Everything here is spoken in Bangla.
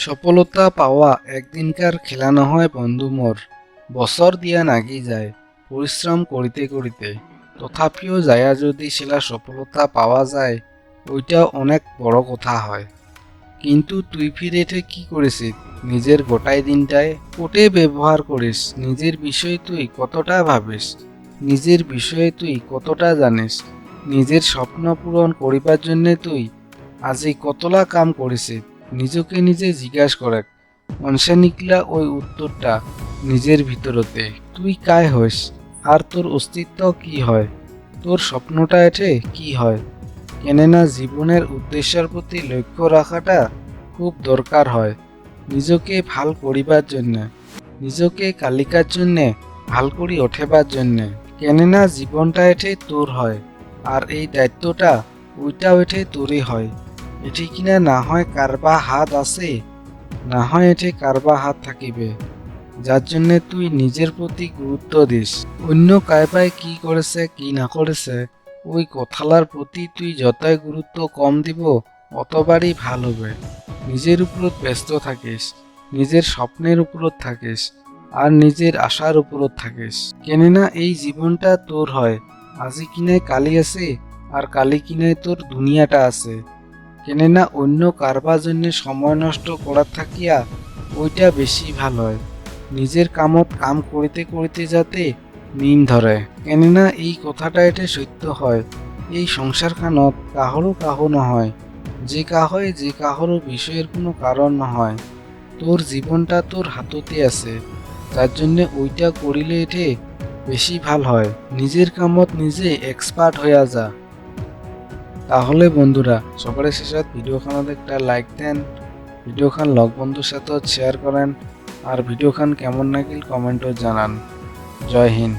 সফলতা পাওয়া একদিনকার খেলা নহয় বন্ধু মোর বছর দিয়া নাগি যায় পরিশ্রম করিতে করিতে তথাপিও যায়া যদি সেলা সফলতা পাওয়া যায় ওইটা অনেক বড় কথা হয়। কিন্তু তুই ফিরেতে কি করেছিস নিজের গোটাই দিনটায় কোটে ব্যবহার করিস নিজের বিষয়ে তুই কতটা ভাবিস নিজের বিষয়ে তুই কতটা জানিস নিজের স্বপ্ন পূরণ করিবার জন্য তুই আজি কতলা কাম করেছিস নিজকে নিজে জিজ্ঞাসা করে অংশে নিকলা ওই উত্তরটা নিজের ভিতরতে, তুই কায় হইস? আর তোর অস্তিত্ব কি হয়? তোর স্বপ্নটা এঠে কি হয়? কেননা জীবনের উদ্দেশ্যের প্রতি লক্ষ্য রাখাটা খুব দরকার হয় নিজকে ভালো করিবার জন্য, নিজকে কালিকার জন্যে ভালো করি ওঠেবার জন্যে। কেননা জীবনটা এঠে তোর হয়, আর এই দায়িত্বটা ওইটাও এঠে তোরই হয়। এটি কিনা না হয় কারবা হাত আছে, না হয় এটি কারবা হাত থাকিবে। যার জন্যে তুই নিজের প্রতি গুরুত্ব দিস। অন্য কারবায় কি করেছে, কি না করেছে, ওই কথালার প্রতি তুই যতই গুরুত্ব কম দিব, অতবারই ভালো হবে। নিজের উপরত ব্যস্ত থাকিস, নিজের স্বপ্নের উপরত থাকিস, আর নিজের আশার উপরত থাকিস। কেননা এই জীবনটা তোর হয়, আজি কিনায় কালি আছে, আর কালি কিনায় তোর দুনিয়াটা আছে। কেননা অন্য কারবার জন্য সময় নষ্ট করার থাকিয়া ওইটা বেশি ভালো হয়। নিজের কামত কাম করিতে করিতে যাতে মিন ধরে। কেননা এই কথাটা এটা সত্য হয়। এই সংসারখানত কাহরও কাহ নহয়। যে কাহয় যে কাহরও বিষয়ের কোনো কারণ নহয়। তোর জীবনটা তোর হাততে আছে। তার জন্য ওইটা করিলে এটে বেশি ভালো হয়। নিজের কামত নিজে এক্সপার্ট হইয়া যা। তাহলে বন্ধুরা, সকালের শেষত ভিডিওখানত একটা লাইক দেন, ভিডিওখান লগ বন্ধুর সাথেও শেয়ার করেন, আর ভিডিওখান কেমন লাগিল কমেন্টও জানান। জয় হিন্দ।